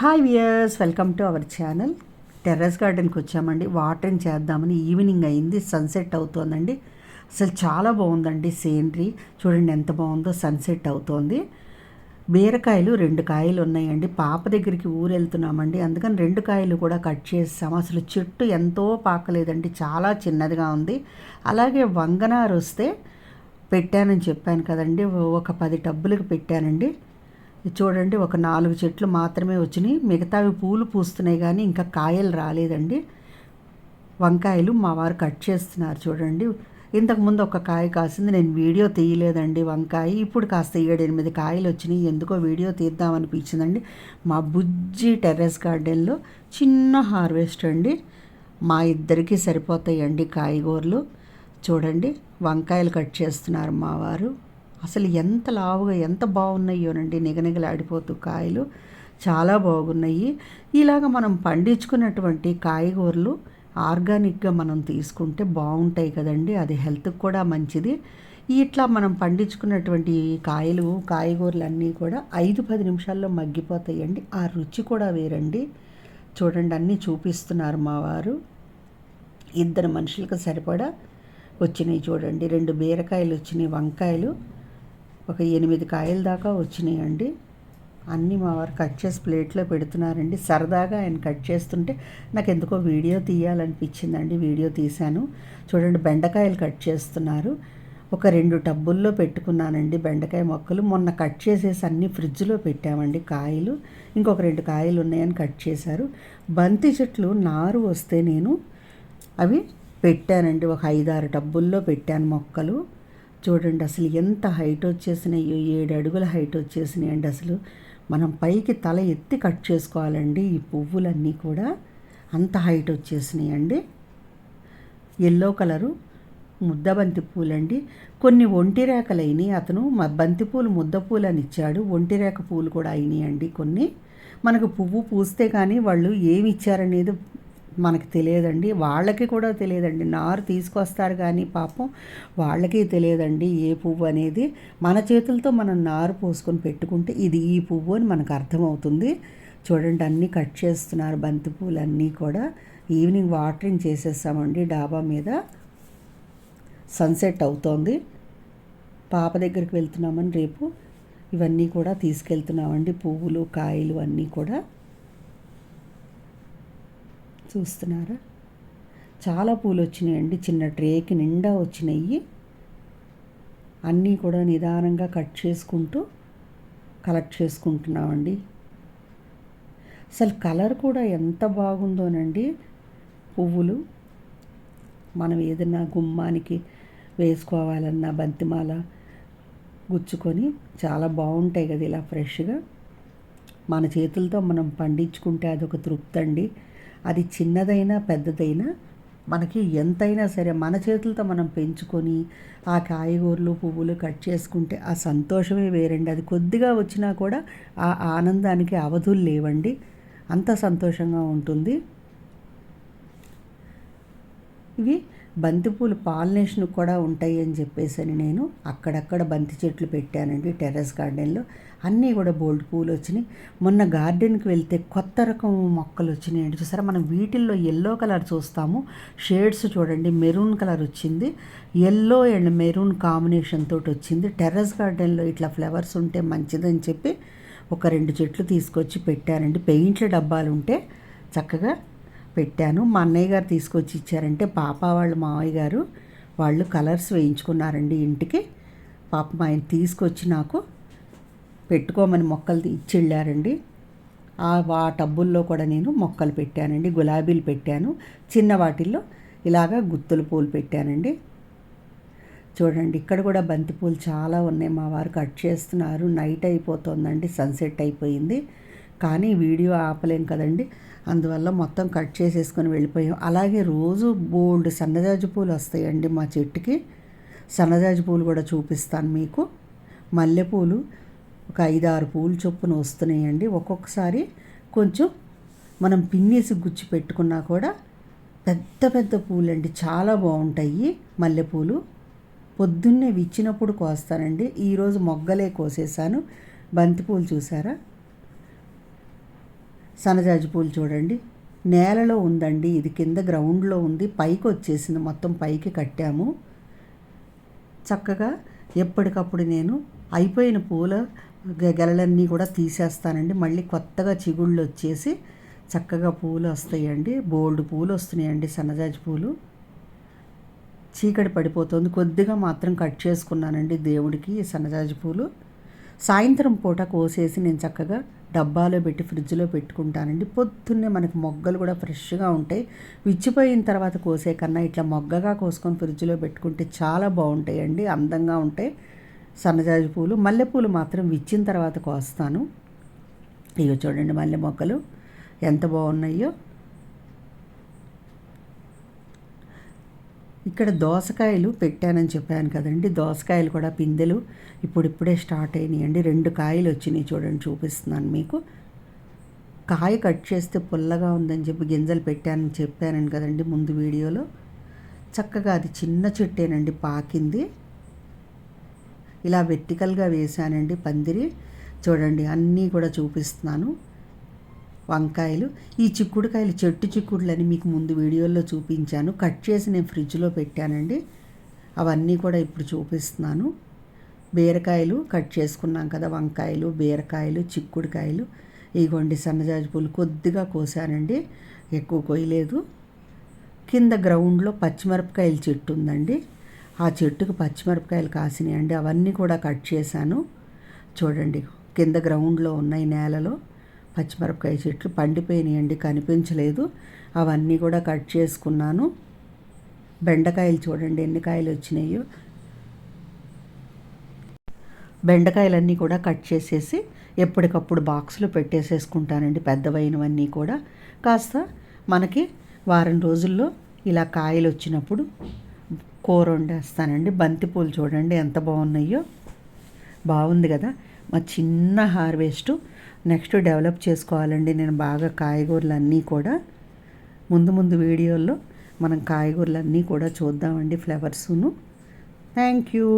Hi viewers welcome to our channel terrace గార్డెన్కి వచ్చామండి. Watering చేద్దామని evening అయింది. సన్సెట్ అవుతోందండి. అసలు చాలా బాగుందండి సీనరీ చూడండి ఎంత బాగుందో సన్సెట్ అవుతోంది. బీరకాయలు రెండు కాయలు ఉన్నాయండి. పాప దగ్గరికి ఊరు వెళ్తున్నామండి. అందుకని రెండు కాయలు కూడా కట్ చేసాము అసలు చెట్టు ఎంతో పాకలేదండి. చాలా చిన్నదిగా ఉంది. అలాగే వంగనారు వస్తే పెట్టానని చెప్పాను కదండి. ఒక పది టబ్బులకు పెట్టానండి. చూడండి ఒక నాలుగు చెట్లు మాత్రమే వచ్చినాయి. మిగతావి పూలు పూస్తున్నాయి కానీ ఇంకా కాయలు రాలేదండి. వంకాయలు మా వారు కట్ చేస్తున్నారు చూడండి. ఇంతకుముందు ఒక కాయ కాసింది నేను వీడియో తీయలేదండి వంకాయ. ఇప్పుడు కాస్త ఏడు ఎనిమిది కాయలు వచ్చినాయి. ఎందుకో వీడియో తీద్దామనిపించిందండి. మా బుజ్జి టెర్రస్ గార్డెన్లో చిన్న హార్వెస్ట్ అండి. మా ఇద్దరికి సరిపోతాయండి కాయగూరలు. చూడండి వంకాయలు కట్ చేస్తున్నారు మా వారు. అసలు ఎంత లావుగా ఎంత బాగున్నాయోనండి నిగనిగలాడిపోతూ కాయలు. చాలా బాగున్నాయి. ఇలాగ మనం పండించుకున్నటువంటి కాయగూరలు ఆర్గానిక్గా మనం తీసుకుంటే బాగుంటాయి కదండి. అది హెల్త్కి కూడా మంచిది. ఇట్లా మనం పండించుకున్నటువంటి కాయలు కాయగూరలు అన్నీ కూడా ఐదు పది నిమిషాల్లో మగ్గిపోతాయండి. ఆ రుచి కూడా వేరండి. చూడండి అన్నీ చూపిస్తున్నారు మా వారు. ఇద్దరు మనుషులకు సరిపడా వచ్చినాయి చూడండి. రెండు బీరకాయలు వచ్చినాయి వంకాయలు. ఒక ఎనిమిది కాయల దాకా వచ్చినాయండి. అన్నీ మా వారు కట్ చేసి ప్లేట్లో పెడుతున్నారండి. సరదాగా ఆయన కట్ చేస్తుంటే నాకు ఎందుకో వీడియో తీయాలనిపించిందండి. వీడియో తీశాను. చూడండి బెండకాయలు కట్ చేస్తున్నారు. ఒక రెండు టబ్బుల్లో పెట్టుకున్నానండి బెండకాయ మొక్కలు. మొన్న కట్ చేసేసి అన్ని ఫ్రిడ్జ్లో పెట్టామండి కాయలు. ఇంకొక రెండు కాయలు ఉన్నాయని కట్ చేశారు. బంతి చెట్లు నారు వస్తే నేను అవి పెట్టానండి. ఒక ఐదారు టబ్బుల్లో పెట్టాను మొక్కలు. చూడండి అసలు ఎంత హైట్ వచ్చేసినాయో ఏడు అడుగుల హైట్ వచ్చేసినాయండి అసలు. మనం పైకి తల ఎత్తి కట్ చేసుకోవాలండి ఈ పువ్వులన్నీ కూడా అంత హైట్ వచ్చేసినాయండి ఎల్లో కలరు ముద్దబంతి పూలండి. కొన్ని ఒంటిరేకలు అయినాయి అతను మా బంతిపూలు ముద్ద పూలు అని ఇచ్చాడు. ఒంటిరేక పూలు కూడా అయినాయండి కొన్ని. మనకు పువ్వు పూస్తే కానీ వాళ్ళు ఏమి ఇచ్చారనేది మనకు తెలియదండి. వాళ్ళకి కూడా తెలియదండి. నారు తీసుకొస్తారు కానీ పాపం వాళ్ళకి తెలియదండి ఏ పువ్వు అనేది. మన చేతులతో మనం నారు పోసుకొని పెట్టుకుంటే ఇది ఈ పువ్వు అని మనకు అర్థమవుతుంది. చూడండి అన్నీ కట్ చేస్తున్నారు బంతి పూలు అన్నీ కూడా. ఈవినింగ్ వాటరింగ్ చేసేస్తామండి డాబా మీద సన్సెట్ అవుతోంది. పాప దగ్గరికి వెళ్తున్నామని రేపు ఇవన్నీ కూడా తీసుకెళ్తున్నామండి. పువ్వులు కాయలు అన్నీ కూడా. చూస్తున్నారా? చాలా పూలు వచ్చినాయండి చిన్న ట్రేకి నిండా వచ్చినాయి అన్నీ కూడా నిదానంగా కట్ చేసుకుంటూ కలెక్ట్ చేసుకుంటున్నామండి. అసలు కలర్ కూడా ఎంత బాగుందోనండి. పువ్వులు మనం ఏదైనా గుమ్మానికి వేసుకోవాలన్నా బంతిమాల గుచ్చుకొని చాలా బాగుంటాయి కదా ఇలా ఫ్రెష్గా. మన చేతులతో మనం పండించుకుంటే అదొక తృప్తి అండి అది చిన్నదైనా పెద్దదైనా మనకి ఎంతైనా సరే మన చేతులతో మనం పెంచుకొని ఆ కాయగూరలు పువ్వులు కట్ చేసుకుంటే ఆ సంతోషమే వేరండి. అది కొద్దిగా వచ్చినా కూడా ఆ ఆనందానికి అవధులు లేవండి. అంత సంతోషంగా ఉంటుంది. ఇవి బంతిపూలు పాలినేషన్ కూడా ఉంటాయి అని చెప్పేసి అని నేను అక్కడక్కడ బంతి చెట్లు పెట్టానండి టెర్రస్ గార్డెన్లో. అన్నీ కూడా బోల్డ్ పూలు వచ్చినాయి. మొన్న గార్డెన్కి వెళ్తే కొత్త రకం మొక్కలు వచ్చినాయండి. చూసారా మనం వీటిల్లో ఎల్లో కలర్ చూస్తాము. షేడ్స్ చూడండి మెరూన్ కలర్ వచ్చింది. ఎల్లో అండ్ మెరూన్ కాంబినేషన్ తోటి వచ్చింది. టెర్రస్ గార్డెన్లో ఇట్లా ఫ్లవర్స్ ఉంటే మంచిదని చెప్పి ఒక రెండు చెట్లు తీసుకొచ్చి పెట్టానండి. పెయింట్ల డబ్బాలు ఉంటే చక్కగా పెట్టాను. మా అన్నయ్య గారు తీసుకొచ్చి ఇచ్చారంటే పాప వాళ్ళ మావయ్య గారు వాళ్ళు కలర్స్ వేయించుకున్నారండి ఇంటికి. పాప ఆయన తీసుకొచ్చి నాకు పెట్టుకోమని మొక్కలు ఇచ్చి వెళ్ళారండి ఆ టబ్బుల్లో కూడా నేను మొక్కలు పెట్టానండి. గులాబీలు పెట్టాను. చిన్న వాటిల్లో ఇలాగా గుత్తుల పూలు పెట్టానండి. చూడండి ఇక్కడ కూడా బంతిపూలు చాలా ఉన్నాయి. మా వారు కట్ చేస్తున్నారు. నైట్ అయిపోతుందండి. సన్సెట్ అయిపోయింది. కానీ వీడియో ఆపలేం కదండి. అందువల్ల మొత్తం కట్ చేసేసుకొని వెళ్ళిపోయాం. అలాగే రోజు బోల్డ్ సన్నజాజి పూలు వస్తాయండి మా చెట్టుకి. సన్నజాజి పూలు కూడా చూపిస్తాను మీకు. మల్లెపూలు ఒక ఐదారు పూలు చొప్పున వస్తున్నాయండి. ఒక్కొక్కసారి కొంచెం మనం పిన్నేసి గుచ్చి పెట్టుకున్నా కూడా పెద్ద పెద్ద పూలండి. చాలా బాగుంటాయి మల్లెపూలు. పొద్దున్నే విచ్చినప్పుడు కోస్తానండి. ఈరోజు మొగ్గలే కోసేసాను బంతిపూలు చూసారా? సన్నజాజి పూలు చూడండి. నేలలో ఉందండి. ఇది కింద గ్రౌండ్లో ఉంది. పైకి వచ్చేసింది. మొత్తం పైకి కట్టాము. చక్కగా ఎప్పటికప్పుడు నేను అయిపోయిన పూల గె- గెలలన్నీ కూడా తీసేస్తానండి. మళ్ళీ కొత్తగా చిగుళ్ళు వచ్చేసి చక్కగా పూలు వస్తాయండి. బోల్డ్ పూలు వస్తున్నాయండి సన్నజాజి పూలు. చీకటి పడిపోతుంది. కొద్దిగా మాత్రం కట్ చేసుకున్నానండి దేవుడికి ఈ సన్నజాజి పూలు. సాయంత్రం పూట కోసేసి నేను చక్కగా డబ్బాలో పెట్టి ఫ్రిడ్జ్లో పెట్టుకుంటానండి. పొద్దున్నే మనకి మొగ్గలు కూడా ఫ్రెష్గా ఉంటాయి. విచ్చిపోయిన తర్వాత కోసే కన్నా ఇట్లా మొగ్గగా కోసుకొని ఫ్రిడ్జ్లో పెట్టుకుంటే చాలా బాగుంటాయండి. అందంగా ఉంటాయి. సన్నజాజి పూలు మల్లెపూలు మాత్రం విచ్చిన తర్వాత కోస్తాను. ఇగో చూడండి మల్లె మొక్కలు ఎంత బాగున్నాయో. ఇక్కడ దోసకాయలు పెట్టానని చెప్పాను కదండి. దోసకాయలు కూడా పిందెలు ఇప్పుడిప్పుడే స్టార్ట్ అయినాయండి. రెండు కాయలు వచ్చినాయి చూడండి చూపిస్తున్నాను మీకు. కాయ కట్ చేస్తే పుల్లగా ఉందని చెప్పి గింజలు పెట్టానని చెప్పాను కదండి ముందు వీడియోలో. చక్కగా అది చిన్న చెట్టేనండి పాకింది. ఇలా వెర్టికల్గా వేశానండి పందిరి. చూడండి అన్నీ కూడా చూపిస్తున్నాను. వంకాయలు. ఈ చిక్కుడుకాయలు చెట్టు చిక్కుడులని మీకు ముందు వీడియోలో చూపించాను. కట్ చేసి నేను ఫ్రిడ్జ్లో పెట్టానండి. అవన్నీ కూడా ఇప్పుడు చూపిస్తున్నాను. బీరకాయలు కట్ చేసుకున్నాం కదా వంకాయలు బీరకాయలు చిక్కుడుకాయలు. ఇగోండి సన్నజాజి పూలు కొద్దిగా కోసానండి. ఎక్కువ కొయ్యలేదు. కింద గ్రౌండ్లో పచ్చిమిరపకాయల చెట్టు ఉందండి. ఆ చెట్టుకు పచ్చిమిరపకాయలు కాసినాయండి. అవన్నీ కూడా కట్ చేశాను. చూడండి కింద గ్రౌండ్లో ఉన్నాయి నేలలో. పచ్చిమిరపకాయ చెట్లు పండిపోయినాయండి కనిపించలేదు. అవన్నీ కూడా కట్ చేసుకున్నాను. బెండకాయలు చూడండి ఎన్ని కాయలు వచ్చినాయో. బెండకాయలన్నీ కూడా కట్ చేసేసి ఎప్పటికప్పుడు బాక్స్లో పెట్టేసేసుకుంటానండి పెద్దవైనవన్నీ కూడా. కాస్త మనకి వారం రోజుల్లో ఇలా కాయలు వచ్చినప్పుడు కూర వండేస్తానండి. బంతిపూలు చూడండి ఎంత బాగున్నాయో. బాగుంది కదా. మా చిన్న హార్వెస్ట్ నెక్స్ట్ డెవలప్ చేసుకోవాలండి. నేను బాగా కాయగూరలు అన్నీ కూడా. ముందు ముందు వీడియోల్లో మనం కాయగూరలు అన్నీ కూడా చూద్దామండి ఫ్లవర్సును. Thank you